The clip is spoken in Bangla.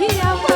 দেখিয়া